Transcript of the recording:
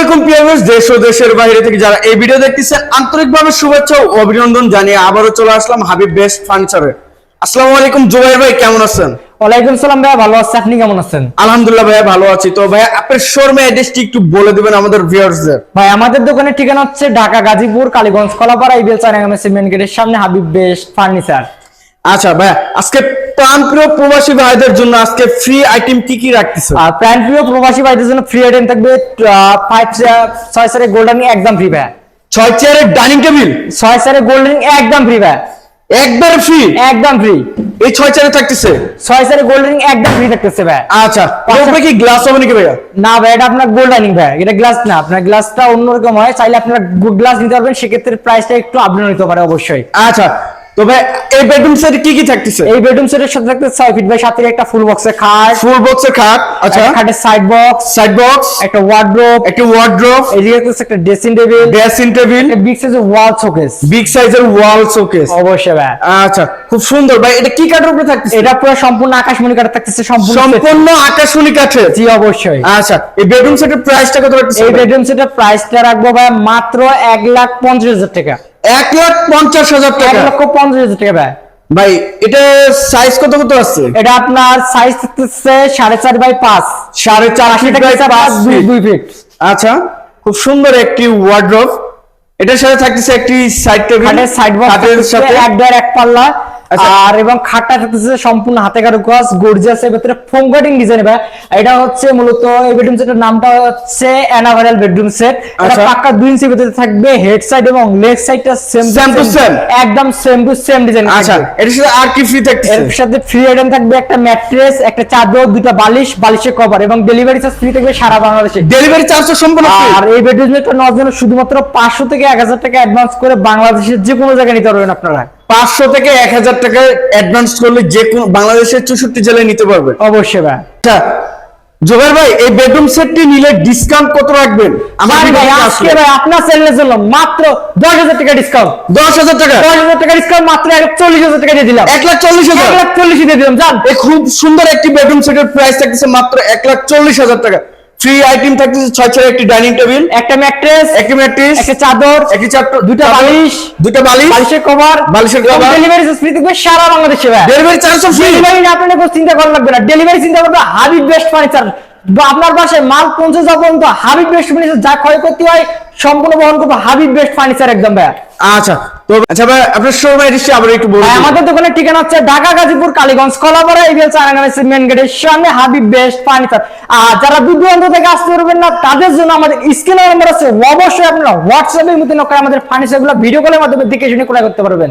আলাইকুম দেশ ও দেশের বাইরে থেকে যারা এই ভিডিও দেখতেছেন আন্তরিকভাবে শুভেচ্ছা ও অভিনন্দন জানিয়ে আবারও চলে আসলাম হাবিব বেস্ট ফার্নিচারে। আসসালামু আলাইকুম জুবাইর ভাই কেমন আছেন? ওয়ালাইকুম সালাম ভাইয়া ভালো আছে। আপনি কেমন আছেন? আলহামদুলিল্লাহ ভাইয়া ভালো আছি। তো ভাইয়া আপনার শোরুমে অ্যাড্রেসটি একটু বলে দিবেন আমাদের ভিউয়ার্সদের ভাই আমাদের দোকানের ঠিকানা হচ্ছে ঢাকা গাজীপুর কালীগঞ্জ কলাপাড়া ইবেল সিমেন্ট গেটের সামনে হাবিব বেস্ট ফার্নিচার। আচ্ছা ভাইয়া আজকে প্রাণপ্রিয় প্রবাসী ভাইদের জন্য আজকে ফ্রি আইটেম কি কি রাখতেছে? আর প্রাণ প্রিয় প্রবাসী ভাইদের জন্য ফ্রি আইটেম থাকবে ফাইভ ছয় সারে গোল্ডেন একদম ফ্রি ভাই ছয় চেয়ারের ডাইনিং টেবিল ছয় সারে গোল্ডেন একদম ফ্রি ভাই একবারে ফ্রি একদম ফ্রি এই ছয় চেয়ারে থাকতেছে? ছয় সারে গোল্ডেন একদম ফ্রি থাকতেছে ভাই আচ্ছা তারপরে কি গ্লাস হবে নাকি ভাইয়া? না ভাই এটা আপনার গোল্ড ডাইনিং ভাই এটা গ্লাস না আপনার গ্লাসটা অন্যরকম হয় চাইলে আপনারা গ্লাস নিতে পারবেন সেক্ষেত্রে প্রাইসটা একটু আপডাউন হতে পারে অবশ্যই। আচ্ছা তবে এই বেডরুম সেটে কি কি থাকতেছে? এই বেডরুম সেটের সাথে থাকতে ছয় ফিট বাই সাথে একটা ফুল বক্সের খাট ফুল বক্সের খাট আচ্ছা। খাটের সাইড বক্স সাইড বক্স একটা ওয়ার্ড্রোব একটি ওয়ার্ড্রোব এদিকে হচ্ছে একটা dressing table dressing table big সাইজের ওয়াল শোকেস বিগ সাইজের ওয়াল শোকেস অবশ্যই ভাই। আচ্ছা খুব সুন্দর ভাই এটা কি কাঠের উপরে থাকতেছে? এটা পুরো সম্পূর্ণ আকাশমণি কাঠের থাকতেছে সম্পূর্ণ। সম্পূর্ণ আকাশমণি কাঠের? জি অবশ্যই। আচ্ছা এই বেডরুম সেটের প্রাইসটা কত রাখতেছে এই বেডরুম সেটের প্রাইসটা রাখব ভাই মাত্র এক লাখ পঞ্চাশ হাজার টাকা। এক লাখ পঞ্চাশ হাজার এক টাকা লক্ষ পঞ্চাশ হাজার টাকা ভাই। ভাই এটা সাইজ কত কত আছে? এটা আপনার সাইজ হচ্ছে সাড়ে চার বাই পাঁচ। সাড়ে চার আশি টাকা পাঁচ দুই ফিট আচ্ছা খুব সুন্দর একটি ওয়ার্ড্রোব এটার সাথে থাকতেছে একটি সাইড টেবিল সাইড বক্স সাথে। এক এক পাল্লা। আর এবং খাটটা থাকতেছে সম্পূর্ণ হাতে কারু কাজ গর্জিয়াস এর ভিতরে ফোম কাটিং ডিজাইন ভাই। এটা হচ্ছে মূলত এই বেডরুম সেটের নামটা হচ্ছে অ্যানাভারেল বেডরুম সেট এটা আচ্ছা। পাক্কা দুই ইঞ্চি ভিতরে থাকবে হেড সাইড এবং লেগ সাইডটা সেম Same to same? একদম সেম টু সেম ডিজাইন আচ্ছা এটার সাথে আর কি ফ্রি থাকতেছে? এর সাথে ফ্রি আইটেম থাকবে একটা ম্যাট্রেস একটা চাদর দুটো বালিশ বালিশের কভার এবং ডেলিভারি চার্জ ফ্রি থাকবে সারা বাংলাদেশে। ডেলিভারি চার্জটা সম্পূর্ণ free? আর এই বেডরুম সেটটা নেওয়ার জন্য শুধুমাত্র পাঁচশো থেকে এক হাজার টাকা অ্যাডভান্স করে বাংলাদেশের যে কোনো জায়গায় নিতে পারবেন আপনারা। পাঁচশো থেকে এক হাজার টাকা অ্যাডভান্স করলে যে কোনো বাংলাদেশের চৌষট্টি জেলায় নিতে পারবেন অবশ্যই ভাই। আচ্ছা জোবের ভাই এই বেডরুম সেটটি নিলে ডিসকাউন্ট কত রাখবেন? আমার আজকে ভাই আপনার চ্যানেলের জন্য মাত্র দশ হাজার টাকা ডিসকাউন্ট দশ হাজার টাকা? দশ হাজার টাকা ডিসকাউন্ট মাত্র এক লাখ চল্লিশ হাজার টাকা দিয়ে দিলাম। এক লাখ চল্লিশ এক হাজার লাখ চল্লিশ দিয়ে দিলাম জান। এই খুব সুন্দর একটি বেডরুম সেটের প্রাইস থাকতেছে মাত্র এক লাখ চল্লিশ হাজার টাকা। ফ্রি আইটেম থাকতেছে ছয় ছয় একটি ডাইনিং টেবিল একটা ম্যাট্রেস একটি ম্যাট্রেস একটা চাদর একটি চাদর দুটা বালিশ দুটা বালিশ বালিশের কভার বালিশের কভার ডেলিভারি ফ্রি থাকবে সারা বাংলাদেশে ডেলিভারি চার্জ ফ্রি ডেলিভারি না আপনার চিন্তা করা লাগবে না। ডেলিভারি চিন্তা করবে হাবিব বেস্ট ফার্নিচার আপনার পাশে মাল পৌঁছে যাওয়া পর্যন্ত হাবিব বেস্ট ফার্নিচার যা ক্ষয়ক্ষতি হয় সম্পূর্ণ বহন করবে হাবিব বেস্ট ফার্নিচার একদম ভাই আচ্ছা তো আচ্ছা ভাই আপনার শোরুমে এসে আবার একটু বলুন আমাদের দোকানের ঠিকানা হচ্ছে ঢাকা গাজীপুর কালীগঞ্জ কলাপাড়া ইবিএল চারাঙ্গামের মেন গেটের সামনে হাবিব বেস্ট ফার্নিচার আর যারা দূর দূরান্ত থেকে আসতে পারবেন না তাদের জন্য আমাদের স্ক্রিনে নাম্বার আছে। অবশ্যই আপনারা হোয়াটসঅ্যাপের মধ্যে করে আমাদের ফার্নিচারগুলো ভিডিও কলের মাধ্যমে দেখে শুনে ক্রয় করতে পারবেন।